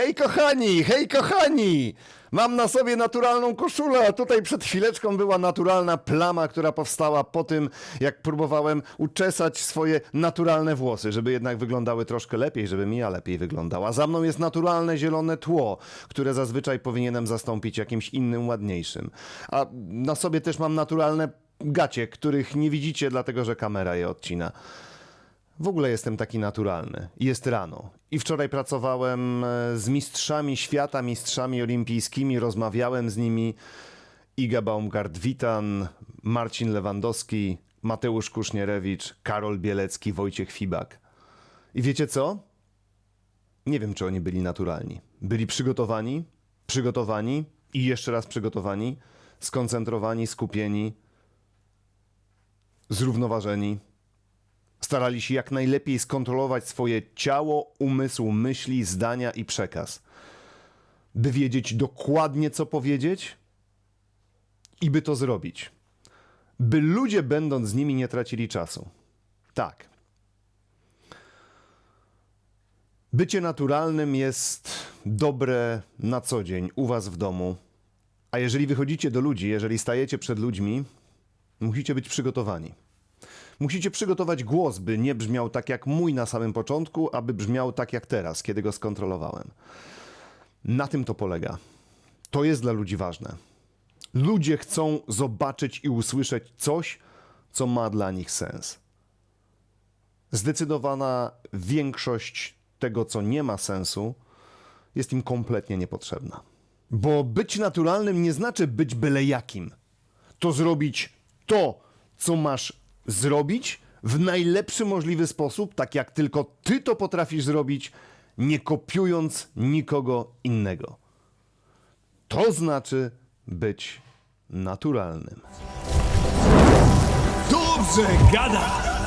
Hej kochani, hej kochani! Mam na sobie naturalną koszulę, a tutaj przed chwileczką była naturalna plama, która powstała po tym, jak próbowałem uczesać swoje naturalne włosy, żeby jednak wyglądały troszkę lepiej, żeby Mija lepiej wyglądała. Za mną jest naturalne zielone tło, które zazwyczaj powinienem zastąpić jakimś innym, ładniejszym. A na sobie też mam naturalne gacie, których nie widzicie, dlatego że kamera je odcina. W ogóle jestem taki naturalny. Jest rano. I wczoraj pracowałem e, z mistrzami świata, mistrzami olimpijskimi, rozmawiałem z nimi. Iga Baumgart-Witan, Marcin Lewandowski, Mateusz Kusznierewicz, Karol Bielecki, Wojciech Fibak. I wiecie co? Nie wiem, czy oni byli naturalni. Byli przygotowani, przygotowani i jeszcze raz przygotowani, skoncentrowani, skupieni, zrównoważeni starali się jak najlepiej skontrolować swoje ciało, umysł, myśli, zdania i przekaz. By wiedzieć dokładnie, co powiedzieć i by to zrobić. By ludzie, będąc z nimi, nie tracili czasu. Tak. Bycie naturalnym jest dobre na co dzień u Was w domu. A jeżeli wychodzicie do ludzi, jeżeli stajecie przed ludźmi, musicie być przygotowani. Musicie przygotować głos, by nie brzmiał tak jak mój na samym początku, aby brzmiał tak jak teraz, kiedy go skontrolowałem. Na tym to polega. To jest dla ludzi ważne. Ludzie chcą zobaczyć i usłyszeć coś, co ma dla nich sens. Zdecydowana większość tego, co nie ma sensu, jest im kompletnie niepotrzebna. Bo być naturalnym nie znaczy być byle jakim. To zrobić to, co masz zrobić w najlepszy możliwy sposób, tak jak tylko ty to potrafisz zrobić, nie kopiując nikogo innego. To znaczy być naturalnym. Dobrze gada!